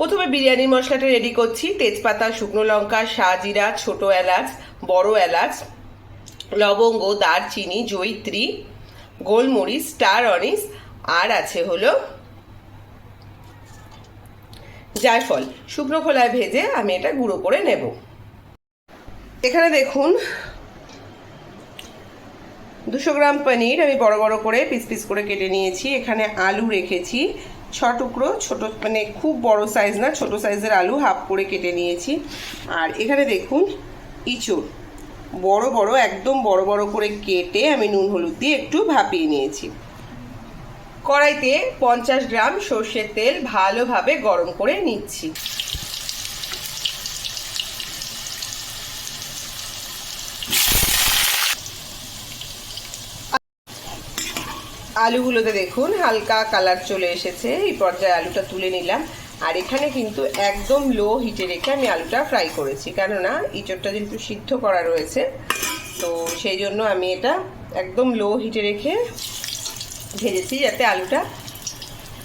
প্রথমে বিরিয়ানির মশলাটা রেডি করছি। তেজপাতা, শুকনো লঙ্কা শাহজিরা ছোট এলাচ, বড় এলাচ, লবঙ্গ, দারচিনি, জৈত্রী, গোলমরিচ, স্টার অনিস, আর আছে হলো জায়ফল। শুকনো খোলায় ভেজে আমি এটা গুঁড়ো করে নেব। এখানে দেখুন, দুশো গ্রাম পনির আমি বড় বড় করে পিস পিস করে কেটে নিয়েছি। এখানে আলু রেখেছি। ছ টুকরো, ছোটো মানে খুব বড় সাইজ না, ছোট সাইজের আলু হাফ করে কেটে নিয়েছি। আর এখানে দেখুন, ইঁচড়। বড় বড়, একদম বড় বড় করে কেটে আমি নুন, হলুদ দিয়ে একটু ভাপিয়ে নিয়েছি। কড়াইতে পঞ্চাশ গ্রাম সর্ষের তেল ভালোভাবে গরম করে নিচ্ছি। আলুগুলোতে দেখুন, হালকা কালার চলে এসেছে। এই পর্যায়ে আলুটা তুলে নিলাম। আর এখানে কিন্তু একদম লো হিটে রেখে আমি আলুটা ফ্রাই করেছি। কেননা ইঁচড়টা যেহেতু সিদ্ধ করা রয়েছে, তো সেই জন্য আমি এটা একদম লো হিটে রেখে ভেজেছি যাতে আলুটা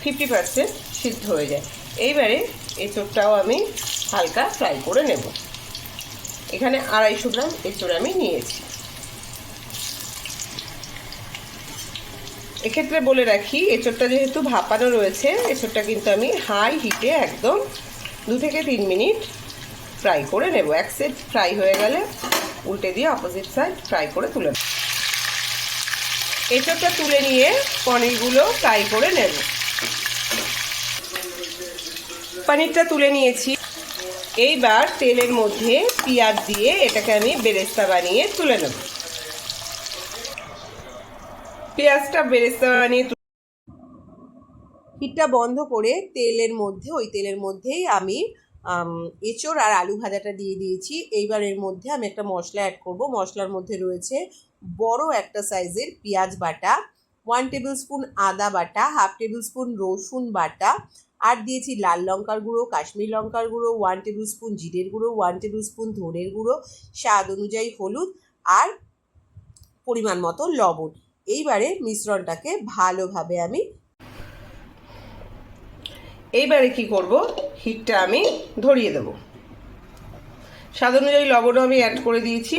ফিফটি পার্সেন্ট সিদ্ধ হয়ে যায়। এইবারে এঁচড়টাও আমি হালকা ফ্রাই করে নেব। এখানে আড়াইশো গ্রাম এঁচড় আমি নিয়েছি। এক্ষেত্রে বলে রাখি, এঁচড়টা যেহেতু ভাপানো রয়েছে, এঁচড়টা কিন্তু আমি হাই হিটে একদম দু থেকে তিন মিনিট ফ্রাই করে নেব। এক সাইড ফ্রাই হয়ে গেলে উল্টে দিয়ে অপোজিট সাইড ফ্রাই করে তুলে নেব। এঁচড়টা তুলে নিয়ে পনিরগুলো ফ্রাই করে নেব। পনিরটা তুলে নিয়েছি। এইবার তেলের মধ্যে পেঁয়াজ দিয়ে এটাকে আমি বেরেস্তা বানিয়ে তুলে নেব। পেঁয়াজটা বেরেস্তা বানিয়ে হিটটা বন্ধ করে তেলের মধ্যে, ওই তেলের মধ্যেই আমি এঁচড় আর আলু ভাজাটা দিয়ে দিয়েছি। এইবার এর মধ্যে আমি একটা মশলা অ্যাড করব। মশলার মধ্যে রয়েছে বড় একটা সাইজের পেঁয়াজ বাটা ওয়ান টেবিল স্পুন আদা বাটা হাফ টেবিল স্পুন রসুন বাটা, আর দিয়েছি লাল লঙ্কার গুঁড়ো, কাশ্মীর লঙ্কার গুঁড়ো ওয়ান টেবিল স্পুন জিরের গুঁড়ো ওয়ান টেবিল স্পুন ধনের গুঁড়ো, স্বাদ অনুযায়ী হলুদ, আর পরিমাণ মতো লবণ। এইবারে মিশ্রণটাকে ভালোভাবে আমি এইবারে কি করব? হিটটা আমি ধরিয়ে দেব। স্বাদ অনুযায়ী লবণও আমি অ্যাড করে দিয়েছি।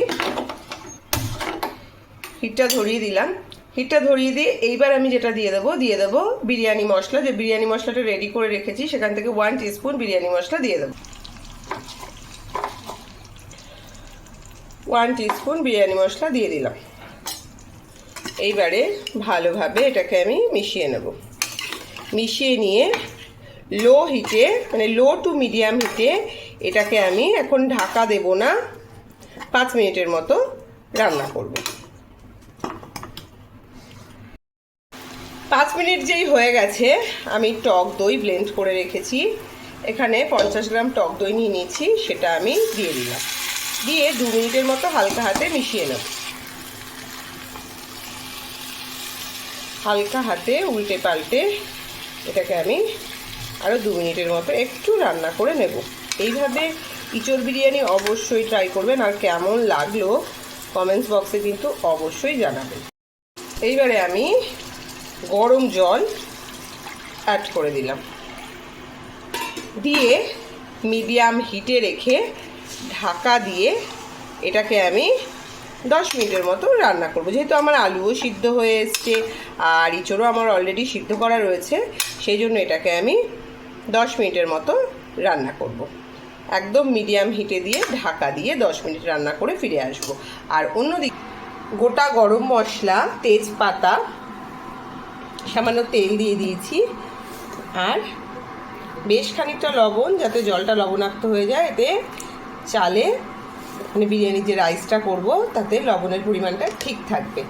হিটটা ধরিয়ে দিলাম। হিটটা ধরিয়ে দিয়ে এইবার আমি যেটা দিয়ে দেবো দিয়ে দেবো বিরিয়ানি মশলা। যে বিরিয়ানি মশলাটা রেডি করে রেখেছি, সেখান থেকে ওয়ান টিস্পুন বিরিয়ানি মশলা দিয়ে দেবো। ওয়ান টিস্পুন বিরিয়ানি মশলা দিয়ে দিলাম। এইবারে ভালোভাবে এটাকে আমি মিশিয়ে নেব। মিশিয়ে নিয়ে লো হিটে মানে লো টু মিডিয়াম হিটে এটাকে আমি এখন ঢাকা দেব না, পাঁচ মিনিটের মতো রান্না করব। পাঁচ মিনিট যেই হয়ে গেছে, আমি টক দই ব্লেন্ড করে রেখেছি। এখানে পঞ্চাশ গ্রাম টক দই নিয়ে নিয়েছি, সেটা আমি দিয়ে দিলাম। দিয়ে দু মিনিটের মতো হালকা হাতে মিশিয়ে নেব। হালকা হাতে উল্টে পাল্টে এটাকে আমি আরও দু মিনিটের মতো একটু রান্না করে নেব। এইভাবে ইঁচড় বিরিয়ানি অবশ্যই ট্রাই করবেন আর কেমন লাগল কমেন্টস বক্সে কিন্তু অবশ্যই জানাবেন। এইবারে আমি গরম জল অ্যাড করে দিলাম। দিয়ে মিডিয়াম হিটে রেখে ঢাকা দিয়ে এটাকে আমি দশ মিনিটের মতো রান্না করব যেহেতু আমার আলুও সিদ্ধ হয়ে এসছে, আর ইঁচড়ও আমার অলরেডি সিদ্ধ করা রয়েছে, সেই জন্য এটাকে আমি দশ মিনিটের মতো রান্না করব। একদম মিডিয়াম হিটে দিয়ে ঢাকা দিয়ে দশ মিনিট রান্না করে ফিরে আসব। আর অন্যদিকে গোটা গরম মশলা, তেজপাতা, সামান্য তেল দিয়ে দিয়েছি, আর বেশ খানিকটা লবণ, যাতে জলটা লবণাক্ত হয়ে যায়, এতে চালে মানে বিরিয়ানির যে রাইসটা করব, তাতে লবণের পরিমাণটা ঠিক থাকবে।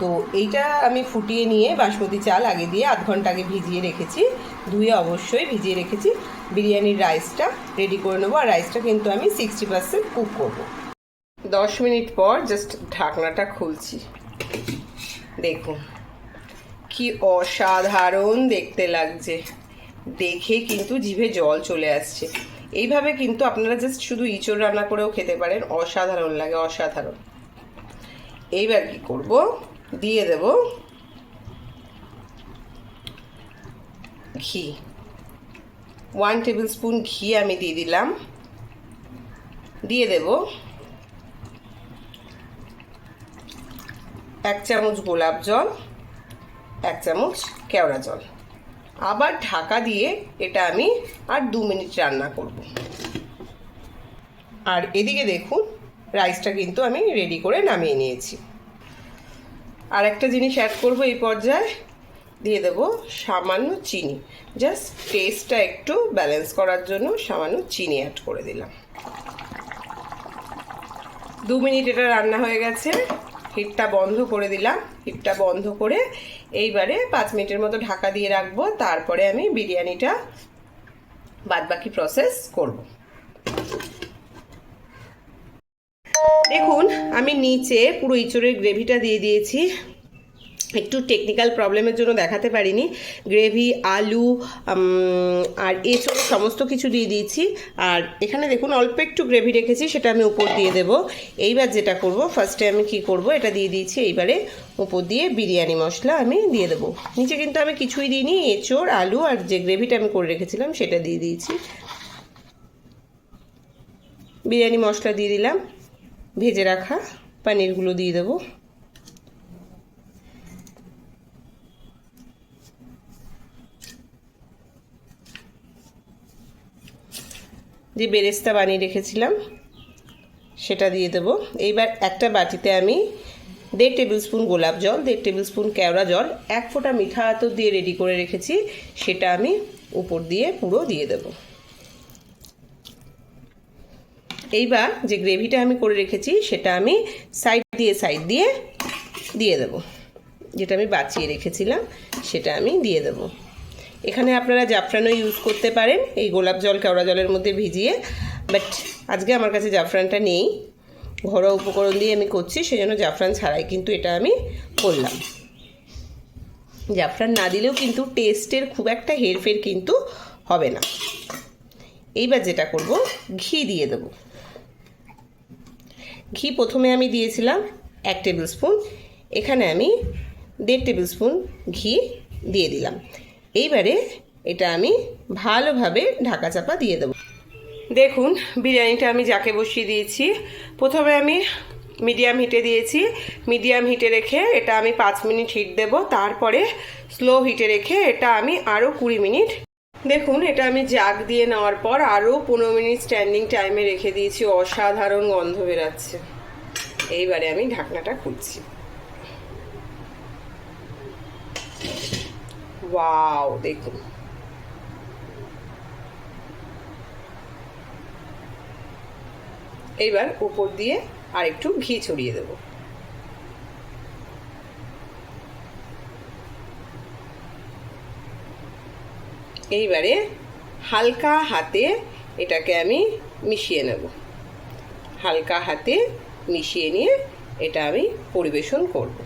তো এইটা আমি ফুটিয়ে নিয়ে বাসমতি চাল আগে দিয়ে আধ ঘণ্টা আগে ভিজিয়ে রেখেছি। ধুয়ে অবশ্যই ভিজিয়ে রেখেছি। বিরিয়ানির রাইসটা রেডি করে নেব আর রাইসটা কিন্তু আমি সিক্সটি পার্সেন্ট কুক করব। দশ মিনিট পর জাস্ট ঢাকনাটা খুলছি। দেখুন, কি অসাধারণ দেখতে লাগছে। দেখে কিন্তু জিভে জল চলে আসছে। এইভাবে কিন্তু আপনারা জাস্ট শুধু ইঁচড় রান্না করেও খেতে পারেন। অসাধারণ লাগে, অসাধারণ। এইবার কি করব? দিয়ে দেব ঘি। ওয়ান টেবিল স্পুন ঘি আমি দিয়ে দিলাম। দিয়ে দেব এক চামচ গোলাপ জল, এক চামচ কেওড়া জল। আবার ঢাকা দিয়ে এটা আমি আর দু মিনিট রান্না করব। আর এদিকে দেখুন, রাইসটা কিন্তু আমি রেডি করে নামিয়ে নিয়েছি। আর একটা জিনিস অ্যাড করব এই পর্যায়ে, দিয়ে দেব সামান্য চিনি। জাস্ট টেস্টটা একটু ব্যালেন্স করার জন্য সামান্য চিনি অ্যাড করে দিলাম। দু মিনিট এটা রান্না হয়ে গেছে। হিটটা বন্ধ করে দিলাম। হিটটা বন্ধ করে এইবারে পাঁচ মিনিটের মতো ঢাকা দিয়ে রাখব, তারপরে আমি বিরিয়ানিটা বাদবাকি প্রসেস করব। দেখুন, আমি নিচে পুরো ইঁচড়ের গ্রেভিটা দিয়ে দিয়েছি। একটু টেকনিক্যাল প্রবলেমের জন্য দেখাতে পারিনি। গ্রেভি, আলু আর এসব সমস্ত কিছু দিয়ে দিয়েছি। আর এখানে দেখুন, অল্প একটু গ্রেভি রেখেছি, সেটা আমি উপর দিয়ে দেব। এইবার যেটা করব ফার্স্টে আমি কি করব, এটা দিয়ে দিয়েছি। এইবারে উপর দিয়ে বিরিয়ানি মশলা আমি দিয়ে দেবো। নিচে কিন্তু আমি কিছুই দিইনি, এঁচোড়, আলু আর যে গ্রেভিটা আমি করে রেখেছিলাম সেটা দিয়ে দিয়েছি। বিরিয়ানি মশলা দিয়ে দিলাম, ভেজে রাখা পানিরগুলো দিয়ে দেবো। যে বেরেস্তা বানিয়ে রেখেছিলাম, সেটা দিয়ে দেবো। এইবার একটা বাটিতে আমি দেড় টেবিল স্পুন গোলাপ জল, দেড় টেবিল স্পুন কেওড়া জল, এক ফোঁটা মিঠা আতর দিয়ে রেডি করে রেখেছি। সেটা আমি উপর দিয়ে পুরো দিয়ে দেব। এইবার যে গ্রেভিটা আমি করে রেখেছি, সেটা আমি সাইড দিয়ে সাইড দিয়ে দিয়ে দেব। যেটা আমি বাঁচিয়ে রেখেছিলাম, সেটা আমি দিয়ে দেবো। এখানে আপনারা জাফরানও ইউজ করতে পারেন, এই গোলাপ জল, কেওড়া জলের মধ্যে ভিজিয়ে। বাট আজকে আমার কাছে জাফরানটা নেই। ঘরোয়া উপকরণ দিয়ে আমি করছি, সেজন্য জাফরান ছাড়াই কিন্তু এটা আমি করলাম। জাফরান না দিলেও কিন্তু টেস্টের খুব একটা হেরফের কিন্তু হবে না। এইবার যেটা করব, ঘি দিয়ে দেব। ঘি প্রথমে আমি দিয়েছিলাম এক টেবিল স্পুন, এখানে আমি দেড় টেবিল স্পুন ঘি দিয়ে দিলাম। এইবারে এটা আমি ভালোভাবে ঢাকা চাপা দিয়ে দেবো। দেখুন, বিরিয়ানিটা আমি যাকে বসিয়ে দিয়েছি, প্রথমে আমি মিডিয়াম হিটে দিয়েছি। মিডিয়াম হিটে রেখে এটা আমি পাঁচ মিনিট হিট দেব, তারপরে স্লো হিটে রেখে এটা আমি আরও কুড়ি মিনিট। দেখুন, এটা আমি জাগ দিয়ে নেওয়ার পর আরও পনেরো মিনিট স্ট্যান্ডিং টাইমে রেখে দিয়েছি, অসাধারণ গন্ধ বেরাচ্ছে। এইবারে আমি ঢাকনাটা খুলছি। ওয়াও, দেখুন। এইবার উপর দিয়ে আর একটু ঘি ছড়িয়ে দেব। এইবারে হালকা হাতে এটাকে আমি মিশিয়ে নেব। হালকা হাতে মিশিয়ে নিয়ে এটা আমি পরিবেশন করব।